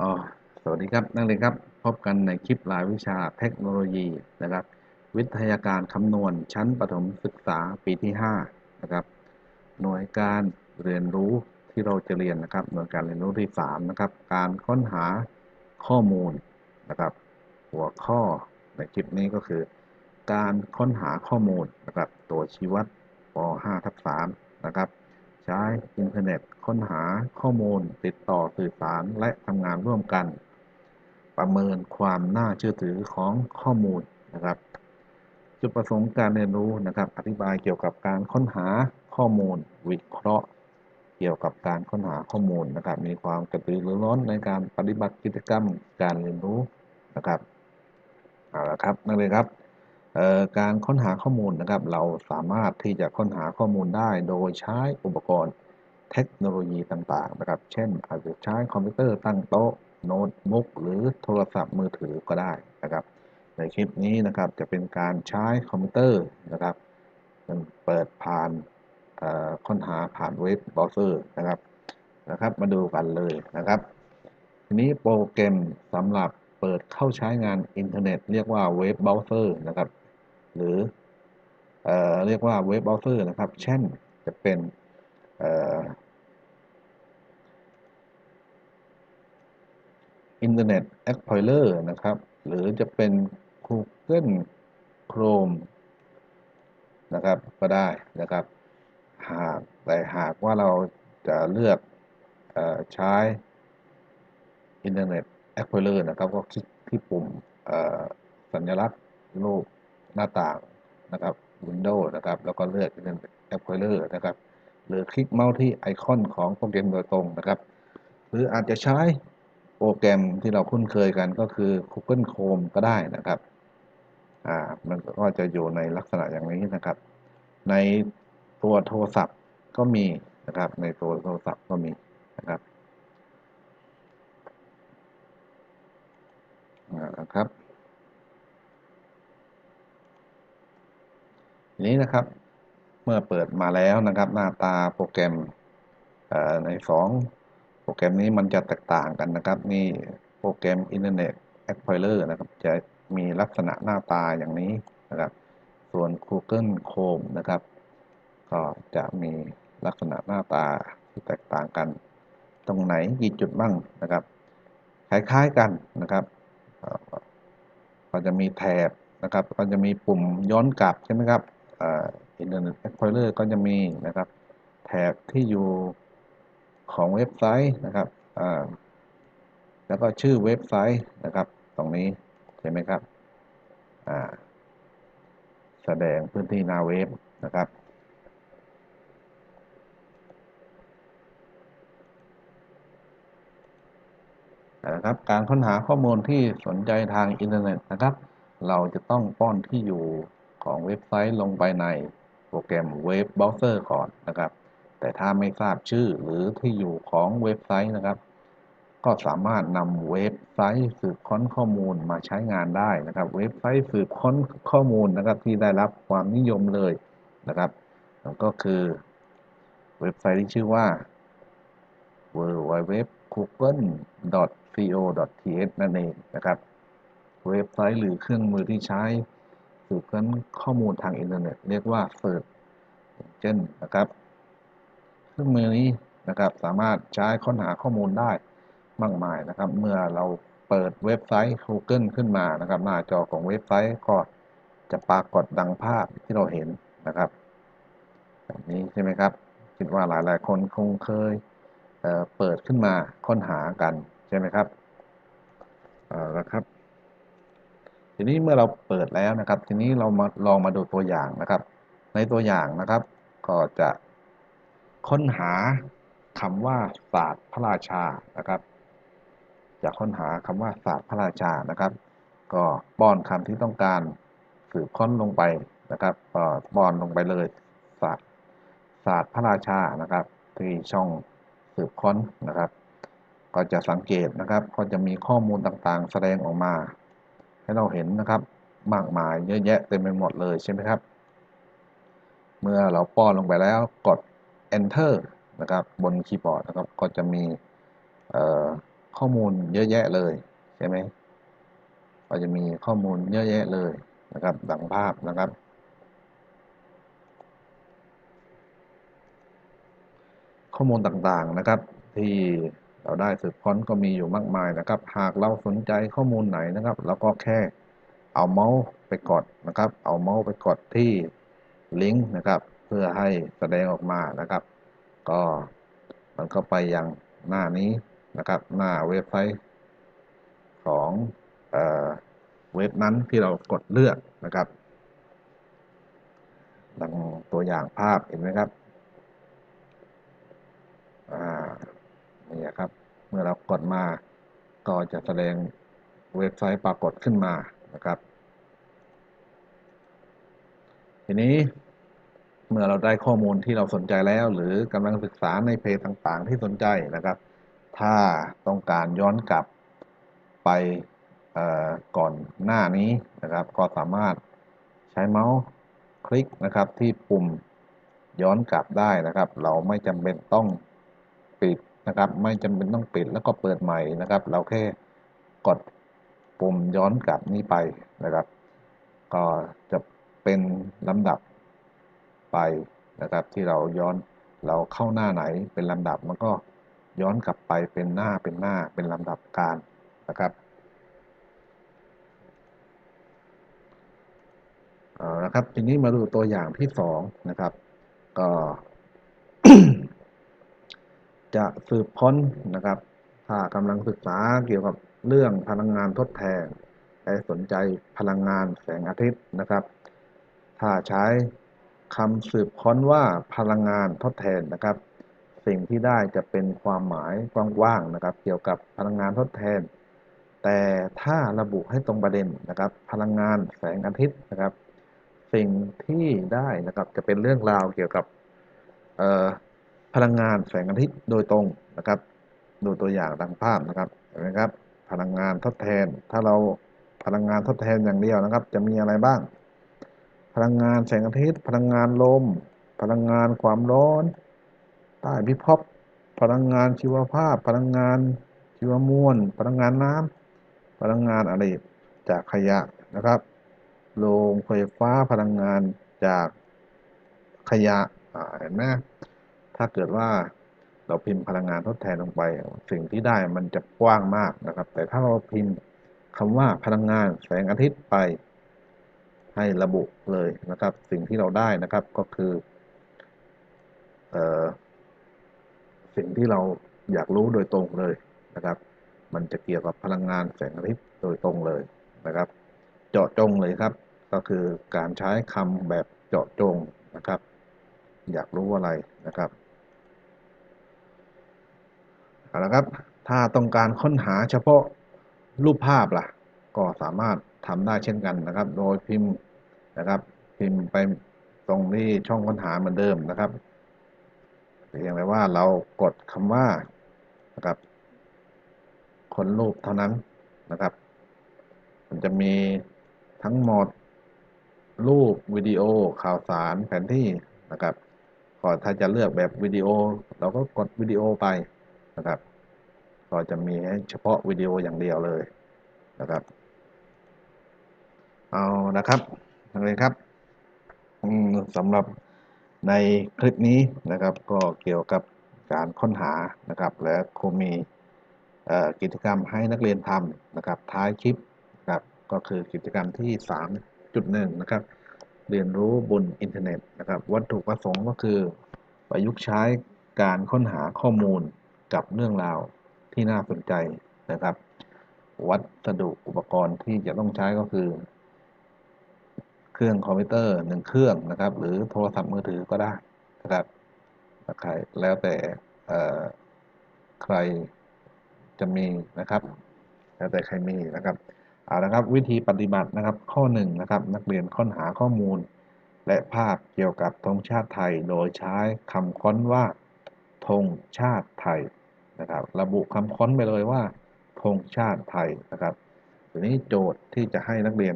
อ๋อสวัสดีครับนักเรียนครับพบกันในคลิปรายวิชาเทคโนโลยีนะครับ วิทยาการคำนวณชั้นประถมศึกษาปีที่5นะครับหน่วยการเรียนรู้ที่เราจะเรียนนะครับ หน่วยการเรียนรู้ที่3นะครับการค้นหาข้อมูลนะครับ หัวข้อในคลิปนี้ก็คือ การค้นหาข้อมูลนะครับตัวชี้วัดป .5 ทับ3นะครับ ใช้อินเทอร์เน็ต ค้นหาข้อมูล ติดต่อสื่อสารและทำงานร่วมกัน ประเมินความน่าเชื่อถือของข้อมูลนะครับ จุดประสงค์การเรียนรู้นะครับ อธิบายเกี่ยวกับการค้นหาข้อมูล วิเคราะห์ เกี่ยวกับการค้นหาข้อมูลนะครับ มีความกระตือรือร้นในการปฏิบัติกิจกรรมการเรียนรู้นะครับเอาละครับ นักเรียครับ การค้นหาข้อมูลนะครับ เราสามารถที่จะค้นหาข้อมูลได้โดยใช้อุปกรณ์เทคโนโลยีต่างๆนะครับ เช่น อาจจะใช้คอมพิวเตอร์ตั้งโต๊ะโน้ตบุ๊กหรือโทรศัพท์มือถือก็ได้นะครับ ในคลิปนี้นะครับจะเป็นการใช้คอมพิวเตอร์นะครับเปิดผ่านค้นหาผ่านเว็บเบราว์เซอร์นะครับนะครับ มาดูกันเลยนะครับ ทีนี้โปรแกรมสำหรับเปิดเข้าใช้งานอินเทอร์เน็ตเรียกว่าเว็บเบราว์เซอร์นะครับ หรือเอเรียกว่าเว็บเบราว์เซอร์นะครับ เช่นจะเป็นอินเทอร์เน็ต Explorer นะครับ หรือจะเป็น Google Chrome นะครับก็ได้นะครับ หากแต่หากว่าเราจะเลือกอใช้อินเทอร์เน็ต Explorer นะครับ ก็คลิกที่ปุ่มสัญลักษณ์รูป หน้าต่างนะครับ Windows นะครับ แล้วก็เลือก Internet Explorer นะครับ หรือคลิกเมาส์ที่ไอคอนของโปรแกรมโดยตรงนะครับ หรืออาจจะใช้โปรแกรมที่เราคุ้นเคยกันก็คือ Google Chrome ก็ได้นะครับ อ่า มันก็จะอยู่ในลักษณะอย่างนี้นะครับ ในตัวโทรศัพท์ก็มีนะครับ ในตัวโทรศัพท์ก็มีนะครับนะครับ นี้นะครับ เมื่อเปิดมาแล้วนะครับ หน้าตาโปรแกรมใน 2 โปรแกรมนี้มันจะแตกต่างกันนะครับ นี่โปรแกรม Internet Explorer นะครับ จะมีลักษณะหน้าตาอย่างนี้นะครับ ส่วน Google Chrome นะครับ ก็จะมีลักษณะหน้าตาที่แตกต่างกัน ตรงไหนกี่จุดบ้างนะครับ คล้ายๆกันนะครับก็จะมีแถบนะครับ ก็จะมีปุ่มย้อนกลับใช่ไหมครับ อินเทอร์เน็ต Explorer ก็จะมีนะครับ แถบที่อยู่ของเว็บไซต์นะครับแล้วก็ชื่อเว็บไซต์นะครับ ตรงนี้ใช่ไหมครับแสดงพื้นที่หน้าเว็บนะครับนะครับการค้นหาข้อมูลที่สนใจทางอินเทอร์เน็ตนะครับ เราจะต้องป้อนที่อยู่ ของเว็บไซต์ลงไปในโปรแกรมเว็บเบราว์เซอร์ก่อนนะครับ แต่ถ้าไม่ทราบชื่อหรือที่อยู่ของเว็บไซต์นะครับ ก็สามารถนำเว็บไซต์สืบค้นข้อมูลมาใช้งานได้นะครับ เว็บไซต์สืบค้นข้อมูลนะครับที่ได้รับความนิยมเลยนะครับก็คือเว็บไซต์ที่ชื่อว่า w w w google co th นั่นเองนะครับ เว็บไซต์หรือเครื่องมือที่ใช้ สืบค้นข้อมูลทางอินเทอร์เน็ตเรียกว่าเซิร์ชเช่นนะครับเครื่องมือนี้นะครับสามารถใช้ค้นหาข้อมูลได้มากมายนะครับ เมื่อเราเปิดเว็บไซต์ Google ขึ้นมานะครับ หน้าจอของเว็บไซต์ก็จะปรากฏดังภาพที่เราเห็นนะครับแบบนี้ใช่ไหมครับ คิดว่าหลายๆ คนคงเคยเเปิดขึ้นมาค้นหากันใช่ไหมครับเอาละครับ ทีนี้เมื่อเราเปิดแล้วนะครับ ทีนี้เรามาลองมาดูตัวอย่างนะครับ ในตัวอย่างนะครับ ก็จะค้นหาคำว่าศาสตร์พระราชานะครับ จะค้นหาคำว่าศาสตร์พระราชานะครับ ก็ป้อนคำที่ต้องการสืบค้นลงไปนะครับก็ป้อนลงไปเลยศาสตร์ศาสตร์พระราชานะครับ ที่ช่องสืบค้นนะครับ ก็จะสังเกตนะครับ ก็จะมีข้อมูลต่างๆ แสดงออกมา ให้เราเห็นนะครับ มากมายเยอะแยะเต็มไปหมดเลยใช่ไหมครับ เมื่อเราป้อนลงไปแล้วกด enter นะครับ บนคีย์บอร์ดนะครับ ก็จะมีข้อมูลเยอะแยะเลยใช่ไหมก็จะมีข้อมูลเยอะแยะเลยนะครับดังภาพนะครับ ข้อมูลต่างๆนะครับที่ เราได้สืบค้นก็มีอยู่มากมายนะครับ หากเราสนใจข้อมูลไหนนะครับเราก็แค่เอาเมาส์ไปกดนะครับ เอาเมาส์ไปกดที่ลิงก์นะครับ เพื่อให้แสดงออกมานะครับ ก็มันก็ไปยังหน้านี้นะครับ หน้าเว็บไซต์ของเออเว็บนั้นที่เรากดเลือกนะครับดังตัวอย่างภาพเห็นไหมครับ อ่า นี่ครับ เมื่อเรากดมาก็จะแสดงเว็บไซต์ปรากฏขึ้นมานะครับ ทีนี้เมื่อเราได้ข้อมูลที่เราสนใจแล้ว หรือกำลังศึกษาในเพจต่างๆ ที่สนใจนะครับ ถ้าต้องการย้อนกลับไปก่อนหน้านี้นะครับ ก็สามารถใช้เมาส์คลิกนะครับที่ปุ่มย้อนกลับได้นะครับ เราไม่จำเป็นต้องปิด นะครับ ไม่จำเป็นต้องปิดแล้วก็เปิดใหม่นะครับ เราแค่กดปุ่มย้อนกลับนี้ไปนะครับ ก็จะเป็นลำดับไปนะครับ ที่เราย้อนเราเข้าหน้าไหนเป็นลำดับมันก็ย้อนกลับไปเป็นหน้าเป็นหน้าเป็นลำดับการนะครับเอาละครับทีนี้มาดูตัวอย่างที่สองนะครับ ก็ จะสืบค้นนะครับ ถ้ากำลังศึกษาเกี่ยวกับเรื่องพลังงานทดแทนและสนใจพลังงานแสงอาทิตย์นะครับ ถ้าใช้คำสืบค้นว่าพลังงานทดแทนนะครับ สิ่งที่ได้จะเป็นความหมายกว้างๆนะครับ เกี่ยวกับพลังงานทดแทน แต่ถ้าระบุให้ตรงประเด็นนะครับ พลังงานแสงอาทิตย์นะครับ สิ่งที่ได้นะครับจะเป็นเรื่องราวเกี่ยวกับ พลังงานแสงอาทิตย์โดยตรงนะครับ ดูตัวอย่างดังภาพนะครับเห็นไหมครับ พลังงานทดแทน ถ้าเราพลังงานทดแทนอย่างเดียวนะครับ จะมีอะไรบ้าง พลังงานแสงอาทิตย์ พลังงานลม พลังงานความร้อนใต้พิภพพลังงานชีวภาพ พลังงานชีวมวล พลังงานน้ำพลังงานอะไรจากขยะนะครับโรงไฟฟ้าพลังงานจากขยะเห็นไหม ถ้าเกิดว่าเราพิมพ์พลังงานทดแทนลงไป สิ่งที่ได้มันจะกว้างมากนะครับ แต่ถ้าเราพิมพ์คำว่าพลังงานแสงอาทิตย์ไปให้ระบุเลยนะครับ สิ่งที่เราได้นะครับก็คืออสิ่งที่เราอยากรู้โดยตรงเลยนะครับ มันจะเกี่ยวกับพลังงานแสงอาทิตย์โดยตรงเลยนะครับ เจาะจงเลยครับ ก็คือการใช้คำแบบเจาะจงนะครับ อยากรู้อะไรนะครับ เอาละครับ ถ้าต้องการค้นหาเฉพาะรูปภาพล่ะ ก็สามารถทำได้เช่นกันนะครับ โดยพิมพ์นะครับ พิมพ์ไปตรงที่ช่องค้นหาเหมือนเดิมนะครับเพียงแต่ว่าเรากดคำว่านะครับคนรูปเท่านั้นนะครับ มันจะมีทั้งหมดรูปวิดีโอข่าวสารแผนที่นะครับก็ถ้าจะเลือกแบบวิดีโอ เราก็กดวิดีโอไปนะครับ ก็จะมีเฉพาะวิดีโออย่างเดียวเลยนะครับ เอานะครับนักเรียนครับสำหรับในคลิปนี้นะครับก็เกี่ยวกับการค้นหานะครับ และคงมีกิจกรรมให้นักเรียนทำนะครับ ท้ายคลิปนะครับก็คือกิจกรรมที่ 3.1 นะครับ เรียนรู้บนอินเทอร์เน็ตนะครับ วัตถุประสงค์ก็คือ ประยุกต์ใช้การค้นหาข้อมูลกับเรื่องราว ที่น่าสนใจนะครับ วัสดุอุปกรณ์ที่จะต้องใช้ก็คือ เครื่องคอมพิวเตอร์หนึ่งเครื่องนะครับ หรือโทรศัพท์มือถือก็ได้นะครับใครแล้วแต่ใครจะมีนะครับ แล้วแต่ใครมีนะครับเอาละครับวิธีปฏิบัตินะครับ ข้อ1นนะครับ นักเรียนค้นหาข้อมูล และภาพเกี่ยวกับธงชาติไทย โดยใช้คำค้นว่าธงชาติไทย นะครับ ระบุคำค้นไปเลยว่าธงชาติไทยนะครับทีนี้โจทย์ที่จะให้นักเรียน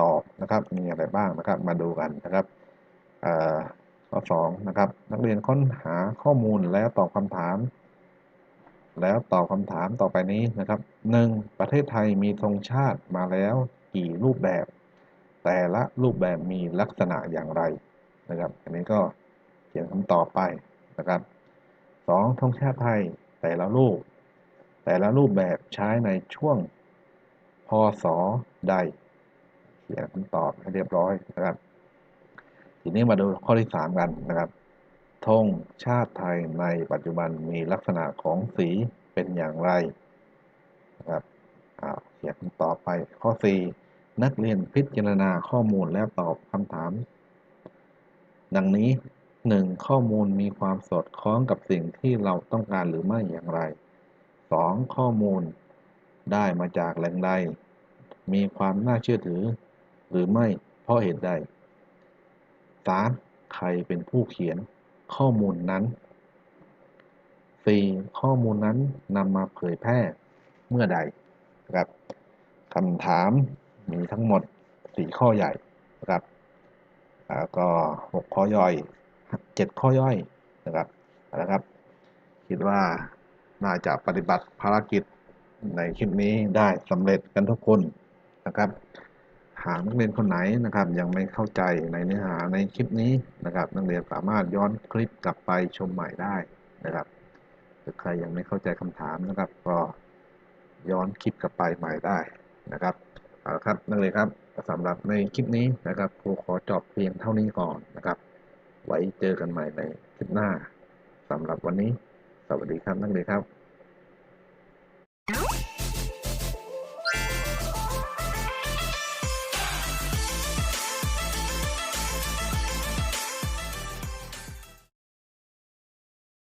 ตอบนะครับมีอะไรบ้างนะครับ มาดูกันนะครับข้อ2นะครับ นักเรียนค้นหาข้อมูลแล้วตอบคำถาม แล้วตอบคำถามต่อไปนี้นะครับหนึ่งประเทศไทยมีธงชาติมาแล้วกี่รูปแบบ แต่ละรูปแบบมีลักษณะอย่างไรนะครับ อันนี้ก็เขียนคำตอบไปนะครับสองธงชาติไทย แต่ละรูป แต่ละรูปแบบใช้ในช่วงพศใดเขียนคำตอบให้เรียบร้อยนะครับ ทีนี้มาดูข้อที่สามกันนะครับธงชาติไทยในปัจจุบันมีลักษณะของสีเป็นอย่างไรนะครับเขียนคำตอบไปข้อ 4 นักเรียนพิจารณาข้อมูลแล้วตอบคำถาม ดังนี้ 1. ข้อมูลมีความสอดคล้องกับสิ่งที่เราต้องการหรือไม่อย่างไร 2. ข้อมูลได้มาจากแหล่งใด มีความน่าเชื่อถือ หรือไม่เพราะเหตุใด 3. ใครเป็นผู้เขียนข้อมูลนั้น 4. ข้อมูลนั้นนำมาเผยแพร่เมื่อใดครับคำถามมีทั้งหมด4ข้อใหญ่ครับแล้วก็6ข้อย่อย 7 ข้อย่อยนะครับนะครับ คิดว่าน่าจะปฏิบัติภารกิจในคลิปนี้ได้สำเร็จกันทุกคนนะครับ หากนักเรียนคนไหนนะครับ ยังไม่เข้าใจในเนื้อหาในคลิปนี้นะครับ นักเรียนสามารถย้อนคลิปกลับไปชมใหม่ได้นะครับหรือใครยังไม่เข้าใจคำถามนะครับ ก็ย้อนคลิปกลับไปใหม่ได้นะครับเอาละครับนักเรียนครับสำหรับในคลิปนี้นะครับครูขอจบเพียงเท่านี้ก่อนนะครับ ไว้เจอกันใหม่ในคลิปหน้าสำหรับวันนี้ สวัสดีครับนักเรียนครับ